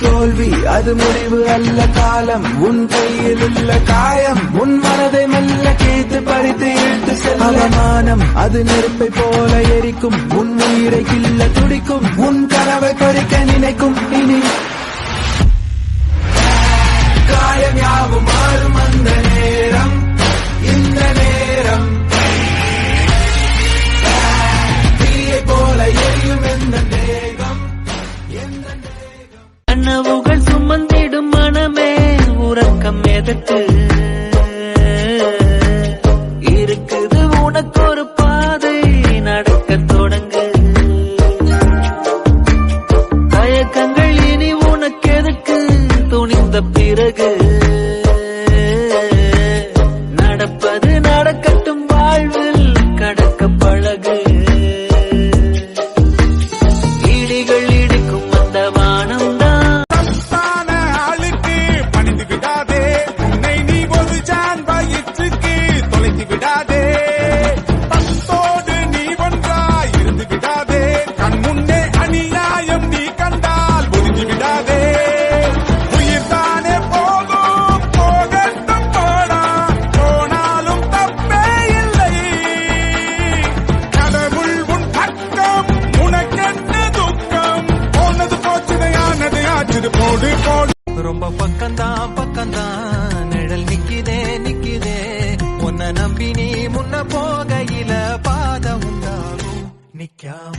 தோல்வி அது முடிவு அல்ல காலம். உன் கையில் உள்ள காயம் உன் மனதை மெல்ல கேத்து பறித்து இழுத்து செல்ல அவமானம். அது நெருப்பை போல எரிக்கும் உன் உயிரை கில்ல துடிக்கும் உன் கனவை பறிக்க நினைக்கும். கனவுகள் சுமந்திடும் மனமே உறக்கம் எதற்கு இருக்குது உனக்கு ஒரு பாதை நடக்க தொடங்கு. தயக்கங்கள் இனி உனக்கு எதுக்கு துணிந்த பிறகு ரொம்ப பக்கம்தான் பக்கம்தான். நிழல் நிக்குதே நிக்குதே. உன்னை நம்பி நீ முன்ன போகையில பாதம் உண்டாகும். நிக்காம.